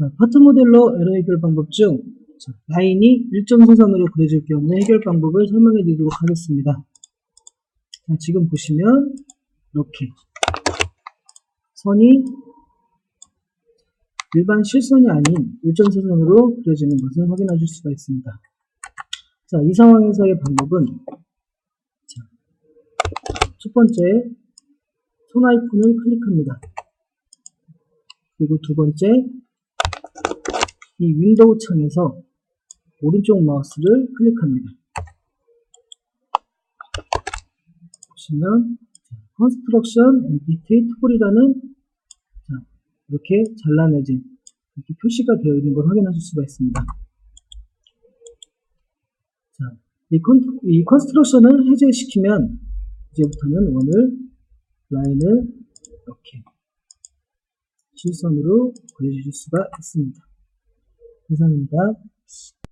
자, 파트 모델로 에러 해결 방법 중 자, 라인이 일정 사선으로 그려질 경우에 해결 방법을 설명해 드리도록 하겠습니다. 자, 지금 보시면 이렇게 선이 일반 실선이 아닌 일정 사선으로 그려지는 것을 확인하실 수가 있습니다. 자, 이 상황에서의 방법은 자, 첫 번째 손 아이콘을 클릭합니다. 그리고 두 번째 이 윈도우 창에서 오른쪽 마우스를 클릭합니다. 보시면 컨스트럭션 엔티티 자, 이렇게 잘라내진 이렇게 표시가 되어 있는 걸 확인하실 수가 있습니다. 자, 이, 컨, 이 컨스트럭션을 해제시키면 이제부터는 원을 라인을 이렇게 실선으로 그려주실 수가 있습니다. 이상입니다.